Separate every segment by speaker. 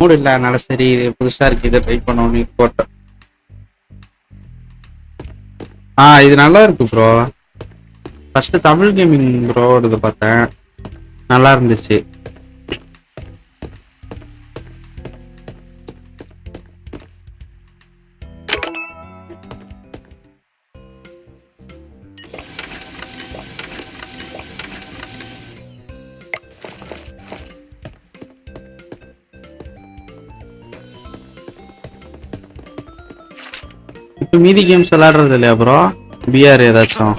Speaker 1: மூடு இல்லாதனால சரி இது புதுசா இருக்கு இதை ட்ரை பண்ணோன்னு போட்டேன் ஆ இது நல்லா இருக்கு ப்ரோ ஃபர்ஸ்ட் தமிழ் கேமிங் ப்ரோவோடது பார்த்தேன். நல்லா இருந்துச்சு. இப்போ மீதி கேம்ஸ் விளையாடுறது இல்லையா ப்ரோ பிஆர் ஏதாச்சும்.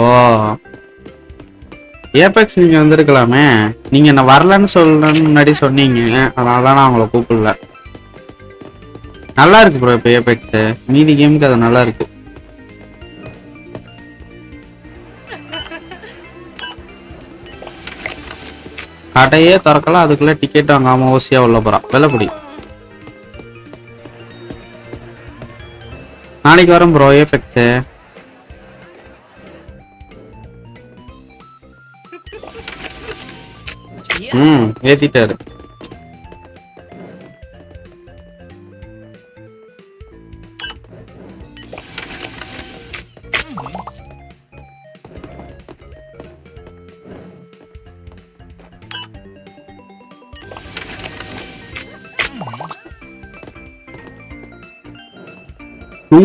Speaker 1: ஓ. ஏபெக்ஸ் நீங்க வந்திருக்கலாமே. நீங்க நான் வரலன்னு சொல்லணும்னு முன்னாடி சொன்னீங்க. அதனால தான் நான் உங்களை கூப்பிடல. நல்லா இருக்கு ப்ரோ இப்போ ஏபெக்ஸ் மீதி கேமுக்கு அது நல்லா இருக்கு. கடையே திறக்கலாம் அதுக்குள்ள டிக்கெட் வாங்காம ஓசியா உள்ள போறான் வெள்ளப்படி. நாளைக்கு வரும் ப்ரோ ஏபெக்ஸ் ம் ஏத்திட்டாரு.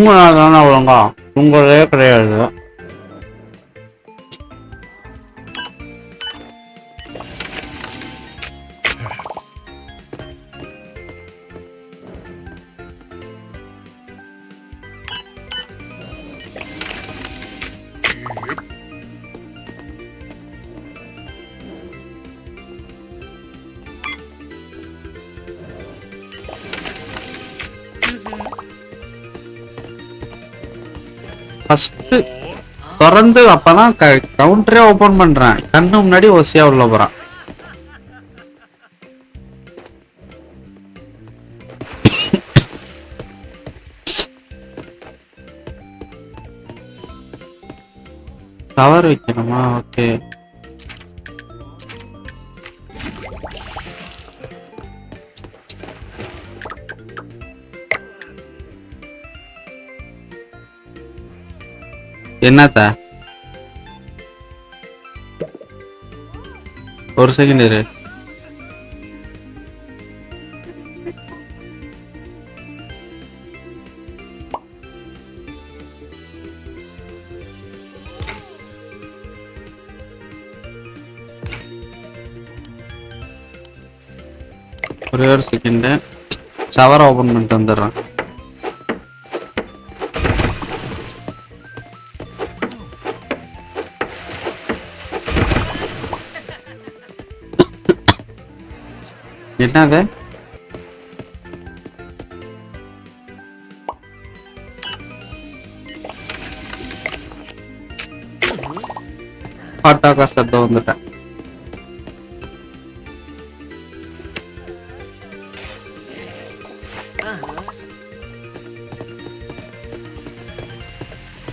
Speaker 1: தூங்கினாதானே ஒழுங்கா? தூங்கவே கிடையாது. ஃபர்ஸ்ட் திறந்து அப்பதான் கவுண்டரே ஓபன் பண்றேன். கண்ணு முன்னாடி ஓசியா உள்ள போறான். கவர் வைக்கணுமா? ஓகே என்னத்தா? ஒரு செகண்ட் இரு. ஒரே ஒரு செகண்ட் ஷவர் ஓபன் பண்ணிட்டு வந்துடுறேன். என்னது? ஹாட்டாக்கா சத்தம் வந்துட்டேன்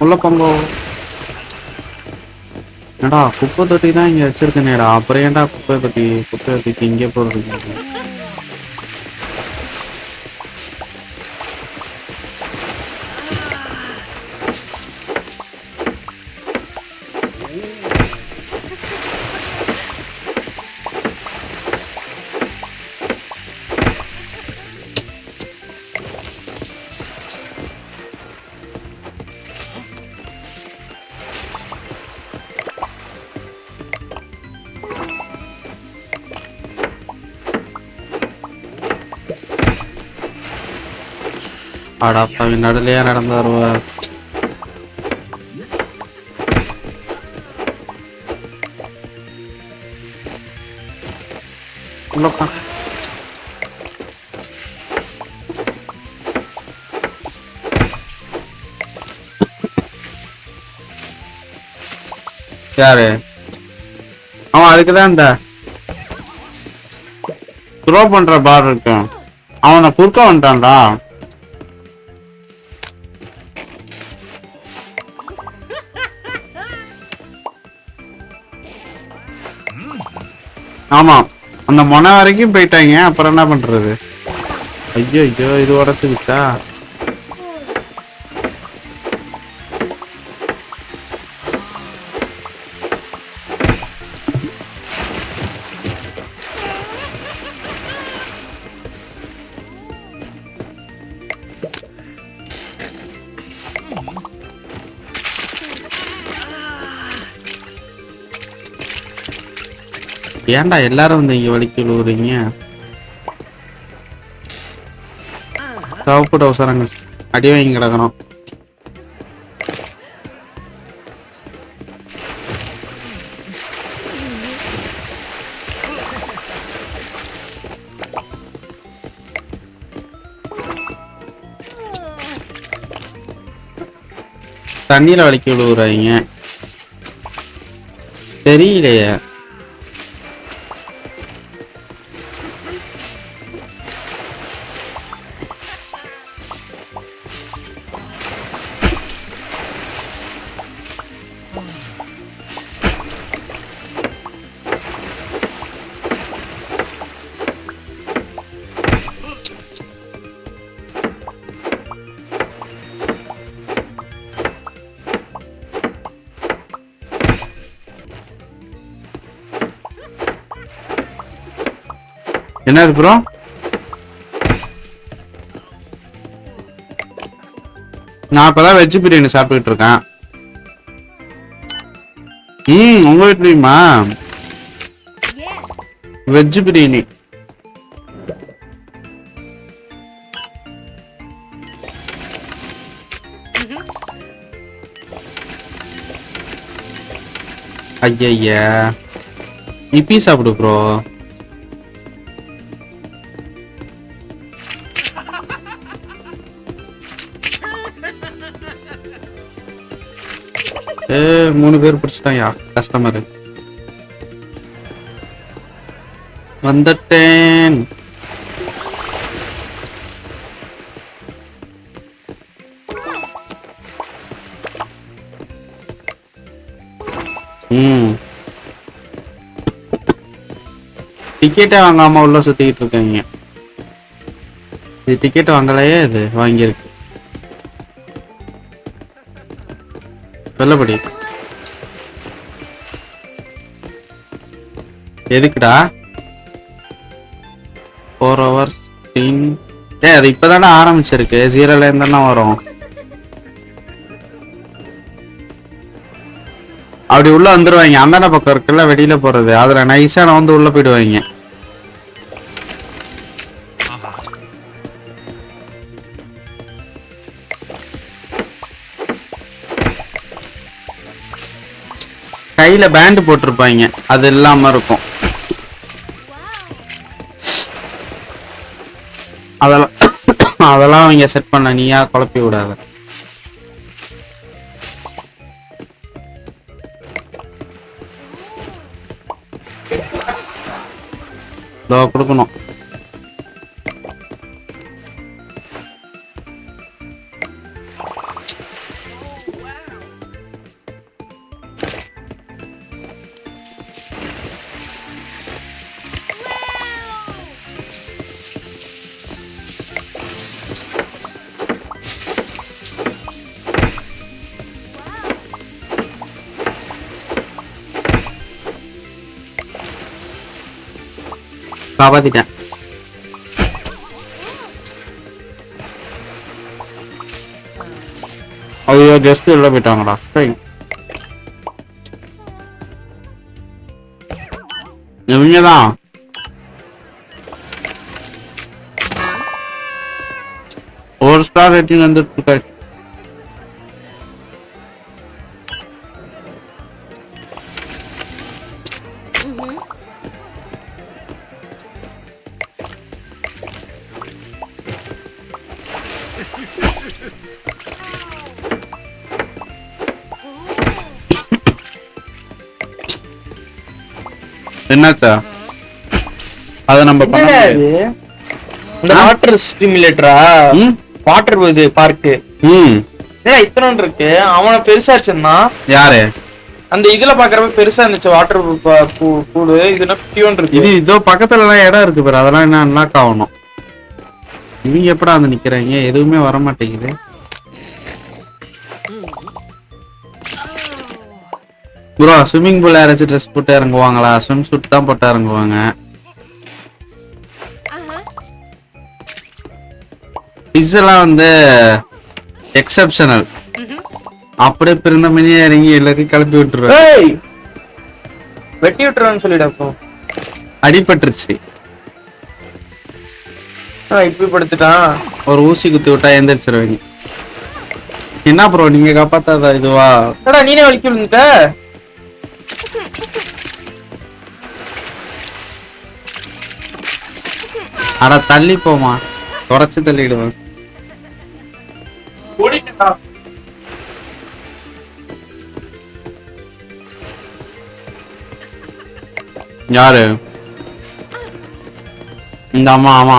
Speaker 1: உள்ள பொங்கோ. ஏடா குப்பை தொட்டி தான் இங்க வச்சிருக்கேனேடா. அப்புறம் ஏன்டா குப்பை தொட்டி? குப்பை தொட்டிக்கு இங்கே போறது ஆடாப்பா நடுலையா நடந்து வருவ. உள்ளப்பா யாரு? அவன் அதுக்குதான் இந்த த்ரோ பண்ற பார் இருக்கு. அவனை குறுக்க வந்துட்டான்டா. ஆமா. அந்த மொனை வரைக்கும் போயிட்டாங்க. அப்புறம் என்ன பண்றது? ஐயோ ஐயோ இது உடச்சுக்கிட்டா ஏன்டா எல்லாரும் வந்து இங்க வலிக்கு விழுவுறீங்க? சவப்பு டவுசரங்க அடி வாங்கி கிடக்கணும். தண்ணியில வலிக்கு விழுவுறாங்க தெரியலையே. என்னது ப்ரோ நான் இப்பதான் வெஜ் பிரியாணி சாப்பிட்டுட்டு இருக்கேன். ம் உங்க வீட்லயுமா? வெஜ் பிரியாணி. ஐயா இப்பி சாப்பிடு ப்ரோ ஏ மூணு பேர் பிடிச்சிட்டாயா கஸ்டமர் வந்துட்டேன். ம். டிக்கெட்டே வாங்காம உள்ள சுத்திக்கிட்டு இருக்காங்க. இது டிக்கெட் வாங்கலையே இது? வாங்கியிருக்கு. சொல்லபடி. எதுக்குடா? ஃபோர் ஹவர்ஸ் ஏ அது இப்பதானே ஆரம்பிச்சிருக்கு. ஜீரோல இருந்தா வரும்? அப்படி உள்ள வந்துருவாங்க. அந்தாண்ட பக்கம் இருக்குல்ல வெளியில போறது. அதுல நைஸா நான் வந்து உள்ள போயிடுவாங்க. கையில பேண்ட் போட்டிருப்பாங்க. அது இல்லாம இருக்கும். அதெல்லாம் அதெல்லாம் அவங்க செட் பண்ண நீயா குழப்பி விடாத. இதோ கொடுக்கணும். காப்பாத்திட்டேன் ஐயோ ஜஸ்ட் உள்ள போயிட்டாங்கடா சரி இவங்க தான் ஒரு ஸ்டார் என்னத்த? அத நம்ம பண்ண.
Speaker 2: இது? இந்த? வாட்டர் ஸ்டிமுலேட்டரா வாட்டர் இது பார்க்கு
Speaker 1: ம்.
Speaker 2: ஏன்னா இத்தனை இருக்கு? அவனை பெருசாச்சுன்னா?
Speaker 1: யாரு?
Speaker 2: அந்த இதுல பாக்குறப்ப பெருசா இருந்துச்சு வாட்டர் பூடு இதுனா
Speaker 1: இது
Speaker 2: இருக்கு?
Speaker 1: இதோ பக்கத்துல எல்லாம் இடம் இருக்கு பாரு அதெல்லாம் என்ன அன்லாக் ஆகணும் இவங்க எப்படா வந்து நிக்கிறாங்க? எதுவுமே வர மாட்டேங்குது ப்ரோ ஸ்விம்மிங் பூல் யாராச்சும் ட்ரெஸ் போட்டு இறங்குவாங்களா? ஸ்விம் சூட் தான் போட்டு இறங்குவாங்க. இதெல்லாம் வந்து எக்ஸப்ஷனல் அப்படியே பிறந்த மணியே இறங்கி எல்லாத்தையும் கிளப்பி விட்டுருவேன்.
Speaker 2: ஏய்! வெட்டி விட்டுறான்னு சொல்லிடு அப்போ.
Speaker 1: அடிபட்டுருச்சு.
Speaker 2: இப்படி படுத்துட்டான்
Speaker 1: ஒரு ஊசி குத்தி விட்டா எந்திரிச்சிருவீங்க. என்ன ப்ரோ நீங்க காப்பாத்தாதா இதுவா?
Speaker 2: நீனே வலிக்கி விழுந்துட்ட?
Speaker 1: அட தள்ளி போமா தொடச்சு தள்ளிடுவேன் யாரு? இந்த அம்மா ஆமா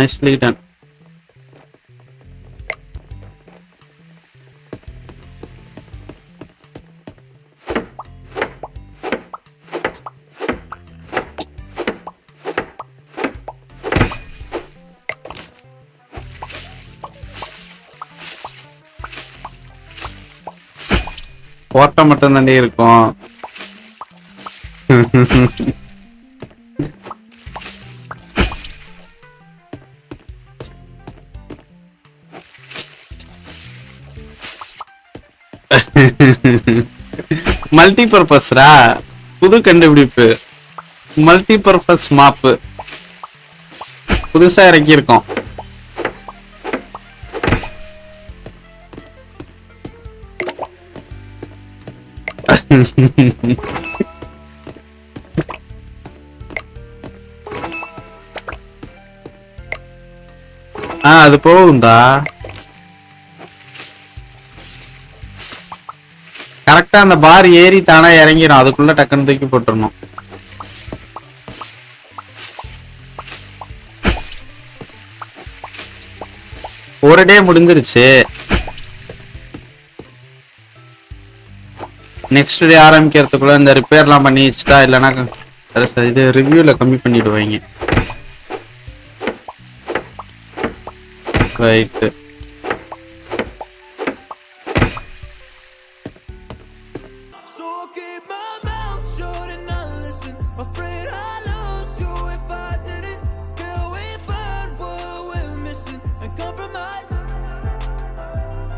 Speaker 1: nicely done. ஓட்டம் மட்டும் தாண்டி இருக்கும். மல்டி பர்பஸ்ரா புது கண்டுபிடிப்பு. மல்டி பர்பஸ் மாப்பு புதுசா இறக்கியிருக்கோம். ஆ அது போகும்டா. கரெக்டா அந்த பார் ஏறி தானா இறங்கிடும் அதுக்குள்ள டக்குன்னு தூக்கி போட்டுருணும் ஒரு டே முடிஞ்சிருச்சு. நெக்ஸ்ட் டே ஆரம்பிக்கிறதுக்குள்ள இந்த ரிப்பேர்லாம் பண்ணி வச்சுட்டா இல்லைன்னா இது ரிவ்யூல கம்மி பண்ணிடுவாங்க. ரைட்டு